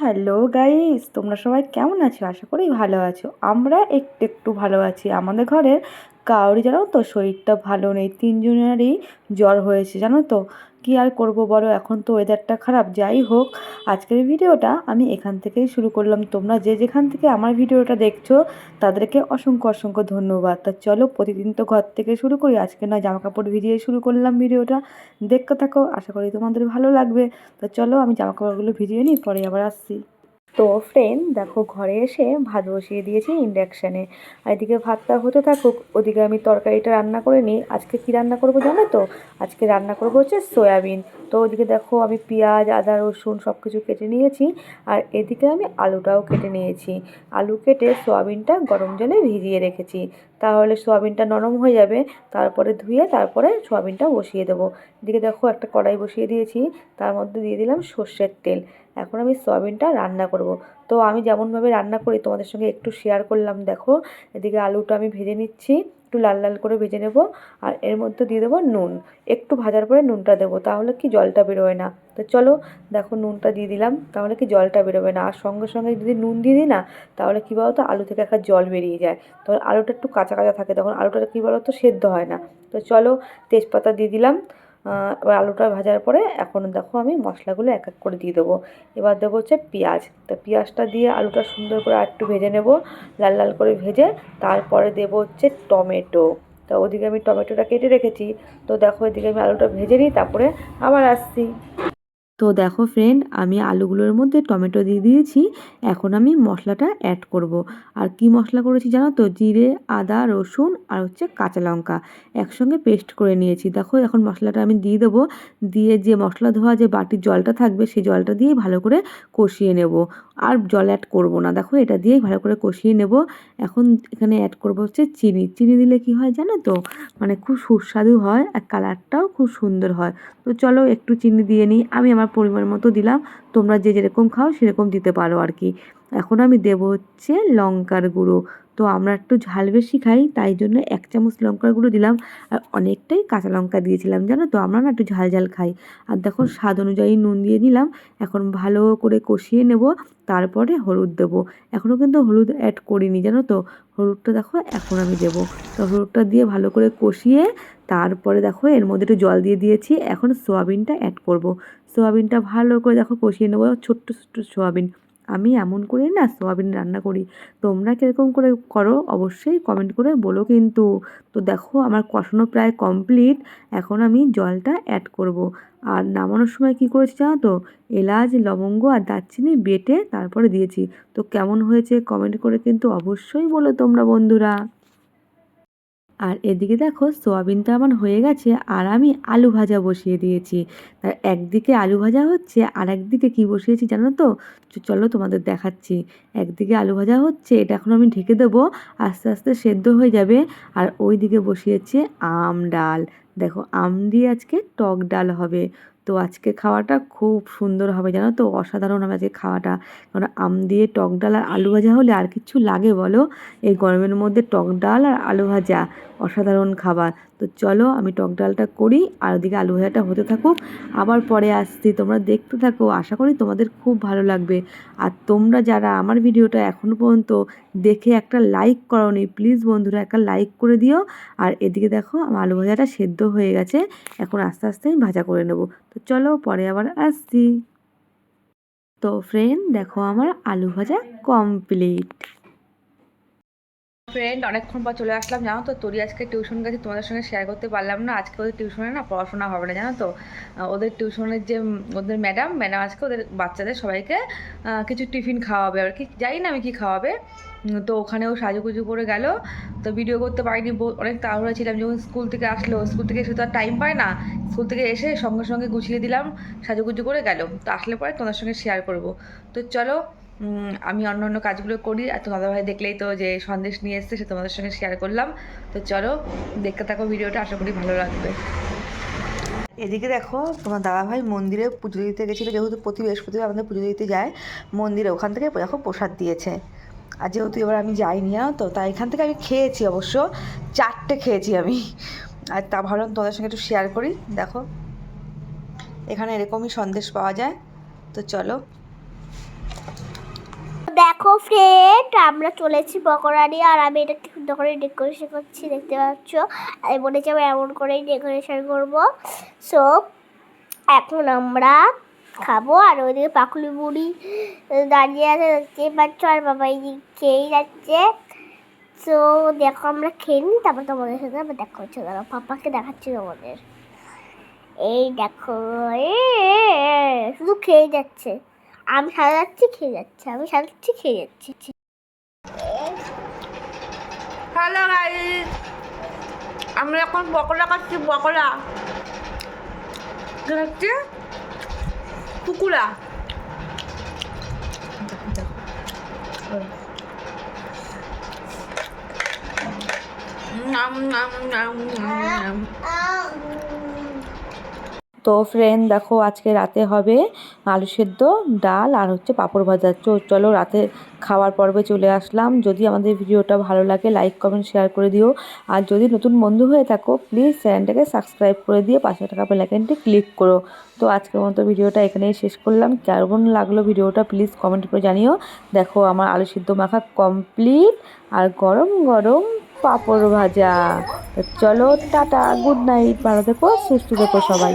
Hello guys তোমরা সবাই কেমন আছো? আশা করি ভালো আছো। আমরা একটু একটু ভালো আছি। আমাদের ঘরের কাউরি জানো তো? শরীরটা ভালো নেই। তিনজনেরই জ্বর হয়েছে, জানো তো? কী আর করব বলো? এখন তো ওয়েদারটা খারাপ। যাই হোক, আজকের ভিডিওটা আমি এখান থেকেই শুরু করলাম। তোমরা যে যেখান থেকে আমার ভিডিওটা দেখছ, তাদেরকে অসংখ্য অসংখ্য ধন্যবাদ। তা চলো, প্রতিদিন তো ঘর থেকে শুরু করি। আজকে না জামা কাপড় ভিজিয়ে শুরু করলাম ভিডিওটা। দেখতে থাকো, আশা করি তোমাদের ভালো লাগবে। তো চলো, আমি জামা কাপড়গুলো ভিজিয়ে নিই, পরে আবার আসছি। তো ফ্রেন্ড দেখো ঘরে এসে ভাত বসিয়ে দিয়েছি ইন্ডাকশানে আর এদিকে ভাতটা হতে থাকুক, ওদিকে আমি তরকারিটা রান্না করে নিই। আজকে কি রান্না করব জানো তো? আজকে রান্না করব হচ্ছে সয়াবিন তো ওদিকে দেখো আমি পেঁয়াজ, আদা, রসুন সব কিছু কেটে নিয়েছি। আর এদিকে আমি আলুটাও কেটে নিয়েছি। আলু কেটে সয়াবিনটা গরম জলে ভিজিয়ে রেখেছি। তাহলে সোয়াবিনটা নরম হয়ে যাবে, তারপরে ধুয়ে তারপরে সোয়াবিনটা বসিয়ে দেবো। এদিকে দেখো একটা কড়াই বসিয়ে দিয়েছি, তার মধ্যে দিয়ে দিলাম সর্ষের তেল। এখন আমি সোয়াবিনটা রান্না করব। তো আমি যেমনভাবে রান্না করি, তোমাদের সঙ্গে একটু শেয়ার করলাম, দেখো। এদিকে আলুটা আমি ভেজে নিচ্ছি। একটু লাল লাল করে ভেজে নেব আর এর মধ্যে দিয়ে দেবো নুন। একটু ভাজার পরে নুনটা দেবো, তাহলে কি জলটা বেরোয় না। তো চলো দেখো নুনটা দিয়ে দিলাম, তাহলে কি জলটা বেরোবে না। আর সঙ্গে সঙ্গে যদি নুন দিয়ে দিই না, তাহলে কী বলতো, আলু থেকে একটা জল বেরিয়ে যায়। তখন আলুটা একটু কাঁচা কাঁচা থাকে, তখন আলুটা কী বলতো, সেদ্ধ হয় না। তো চলো তেজপাতা দিয়ে দিলাম এবার আলুটা ভাজার পরে এখন দেখো আমি মশলাগুলো এক এক করে দিয়ে দেবো। এবার দেবো হচ্ছে পেঁয়াজ। তো পেঁয়াজটা দিয়ে আলুটা সুন্দর করে একটু ভেজে নেব, লাল লাল করে ভেজে তারপরে দেবো হচ্ছে টমেটো। তো ওদিকে আমি টমেটোটা কেটে রেখেছি। তো দেখো এদিকে আমি আলুটা ভেজে নিই, তারপরে আবার আসছি। তো দেখো ফ্রেন্ড আমি আলুগুলোর মধ্যে টমেটো দিয়ে দিয়েছি, এখন আমি মশলাটা অ্যাড করব। আর কি মশলা করেছি জানো তো? জিরে, আদা, রসুন আর হচ্ছে কাঁচা লঙ্কা। একসঙ্গে পেস্ট করে নিয়েছি। দেখো এখন মশলাটা আমি দিয়ে দেবো। দিয়ে যে মশলা ধোয়া যে বাটির জলটা থাকবে, সেই জলটা দিয়ে ভালো করে কষিয়ে নেব। আর জল অ্যাড করব না। দেখো এটা দিয়েই ভালো করে কষিয়ে নেব। এখন এখানে অ্যাড করব হচ্ছে চিনি। চিনি দিলে কি হয় জানো তো? মানে খুব সুস্বাদু হয় আর কালারটাও খুব সুন্দর হয়। তো চলো একটু চিনি দিয়ে নিই। আমি আমার পরিমাণ মতো দিলাম। তোমরা যে যেরকম খাও সেরকম দিতে পারো আর কি এখন আমি দেবো হচ্ছে লঙ্কার গুঁড়ো। তো আমরা একটু ঝাল বেশি খাই, তাই জন্য এক চামচ লঙ্কার গুঁড়ো দিলাম। আর অনেকটাই কাঁচা লঙ্কা দিয়েছিলাম, জানো তো? আমরা না একটু ঝাল ঝাল খাই। আর দেখো স্বাদ অনুযায়ী নুন দিয়ে দিলাম এখন ভালো করে কষিয়ে নেব, তারপরে হলুদ দেবো। এখনও কিন্তু হলুদ অ্যাড করিনি, জানো তো? হলুদটা দেখো এখন আমি দেবো। তো হলুদটা দিয়ে ভালো করে কষিয়ে, তারপরে দেখো এর মধ্যে একটু জল দিয়ে দিয়েছি। এখন সোয়াবিনটা অ্যাড করব। সোয়াবিনটা ভালো করে দেখো কষিয়ে নেব, ছোট্ট ছোট্ট সোয়াবিন। আমি এমন করে না সোয়াবিন রান্না করি। তোমরা কীরকম করে করো অবশ্যই কমেন্ট করে বলো কিন্তু। তো দেখো আমার কষানো প্রায় কমপ্লিট এখন আমি জলটা অ্যাড করব। আর নামানোর সময় কি করেছি জানো তো? এলাচ, লবঙ্গ আর দারচিনি বেটে তারপরে দিয়েছি। তো কেমন হয়েছে কমেন্ট করে কিন্তু অবশ্যই বলো তোমরা বন্ধুরা। আর এদিকে দেখো সোয়াবিনটা আমার হয়ে গেছে আর আমি আলু ভাজা বসিয়ে দিয়েছি। তার একদিকে আলু ভাজা হচ্ছে আর একদিকে কী বসিয়েছি জানো তো? চলো তোমাদের দেখাচ্ছি। একদিকে আলু ভাজা হচ্ছে, এটা এখন আমি ঢেকে দেবো, আস্তে আস্তে সেদ্ধ হয়ে যাবে। আর ওই দিকে বসিয়েছে আম ডাল। দেখো আম দিয়ে আজকে টক ডাল হবে। তো আজকে খাওয়াটা খুব সুন্দর হবে, জানো তো? অসাধারণ হবে আজকে খাওয়াটা। কারণ আম দিয়ে টক ডাল আর আলু ভাজা হলে আর কিছু লাগে বলো? এই গরমের মধ্যে টক ডাল আর আলু ভাজা, অসাধারণ খাবার। তো চলো আমি টক ডালটা করি আর ওদিকে আলু ভাজাটা হতে থাকুক। আবার পরে আসছি, তোমরা দেখতে থাকো। আশা করি তোমাদের খুব ভালো লাগবে। আর তোমরা যারা আমার ভিডিওটা এখনও পর্যন্ত দেখে একটা লাইক করনি প্লিজ বন্ধুরা, একটা লাইক করে দিও। আর এদিকে দেখো, আমার আলু ভাজাটা সেদ্ধ হয়ে গেছে। এখন আস্তে আস্তে আমি ভাজা করে নেব। তো চলো, পরে আবার আসছি। তো ফ্রেন্ড দেখো আমার আলু ভাজা কমপ্লিট ফ্রেন্ড অনেকক্ষণ পর চলে আসলাম, জানো তো? তোরি আজকে টিউশন গেছে, তোমাদের সঙ্গে শেয়ার করতে পারলাম না। আজকে ওদের টিউশনে না পড়াশোনা হবে না, জানো তো? ওদের টিউশনের যে, ওদের ম্যাডাম ম্যাডাম আজকে ওদের বাচ্চাদের সবাইকে কিছু টিফিন খাওয়াবে। আর কি, জানি না আমি কী খাওয়াবে। তো ওখানেও সাজুগুজু করে গেল। তো ভিডিও করতে পারিনি অনেক তাড়াহুড়া ছিলাম। যখন স্কুল থেকে আসলো স্কুল থেকে এসে তো আর টাইম পায় না। স্কুল থেকে এসে সঙ্গে সঙ্গে গুছিয়ে দিলাম, সাজুগুজু করে গেল। তো আসলে পরে তোমাদের সঙ্গে শেয়ার করব। তো চলো আমি অন্য অন্য কাজগুলো করি আর তোমাদের ভাই দেখলেই তো যে সন্দেশ নিয়ে এসছে, সে তোমাদের সঙ্গে শেয়ার করলাম। তো চলো, দেখতে থাকো ভিডিওটা, আশা করি ভালো লাগবে। এদিকে দেখো, তোমার দাদাভাই মন্দিরে পুজো দিতে গেছিল, যেহেতু প্রতি বৃহস্পতিবার আমাদের পুজো দিতে যায়, মন্দিরে ওখান থেকে দেখো প্রসাদ দিয়েছে। আর যেহেতু এবার আমি যাইনি তো, তাই এখান থেকে আমি খেয়েছি অবশ্য, চারটে খেয়েছি আমি। আর তা ভাবলাম তোমাদের সঙ্গে একটু শেয়ার করি, দেখো। এখানে এরকমই সন্দেশ পাওয়া যায়। তো চলো ফ্রেন্ড আমরা চলেছি পকোড়া নিয়ে আর আমি এটা সুন্দর করে ডেকোরেশন করছি দেখতে পাচ্ছ আমি বলেছি আমি এমন করেই ডেকোরেশন করব সো এখন আমরা খাব আর ওইদিকে পাকুলি বুড়ি দাঁড়িয়ে আছে দেখতে পাচ্ছ আর বাবা এই খেয়েই যাচ্ছে সো দেখো আমরা খেয়ে নিই তারপর তোমাদের সাথে আবার দেখা হচ্ছে দাঁড়াও পাপাকে দেখাচ্ছি তোমাদের এই দেখো এ, শুধু খেয়ে যাচ্ছে আমি সাজাচ্ছি, খেয়ে যাচ্ছে, আমি সাজাচ্ছি, খেয়ে যাচ্ছি। হ্যালো গাইস আমরা এখন পকোড়া খাচ্ছি কি হচ্ছে পুকুরা নাম নাম নাম নাম তো ফ্রেন্ড দেখো আজকে রাতে হবে আলু সেদ্ধ, ডাল আর হচ্ছে পাঁপড় ভাজা। চলো রাতে খাওয়ার পর্বে চলে আসলাম। যদি আমাদের ভিডিওটা ভালো লাগে লাইক কমেন্ট শেয়ার করে দিও। আর যদি নতুন বন্ধু হয়ে থাকো প্লিজ চ্যানেলটাকে সাবস্ক্রাইব করে দিয়ে পাশে টাকা বেলাইকনটি ক্লিক করো। তো আজকের মতো ভিডিওটা এখানেই শেষ করলাম। কেমন লাগল ভিডিওটা প্লিজ কমেন্ট করে জানিও। দেখো আমার আলু সিদ্ধ মাখা কমপ্লিট আর গরম গরম পাঁপড় ভাজা। চলো টাটা গুড নাইট ভালো থেকো, সুস্থ থেকো সবাই।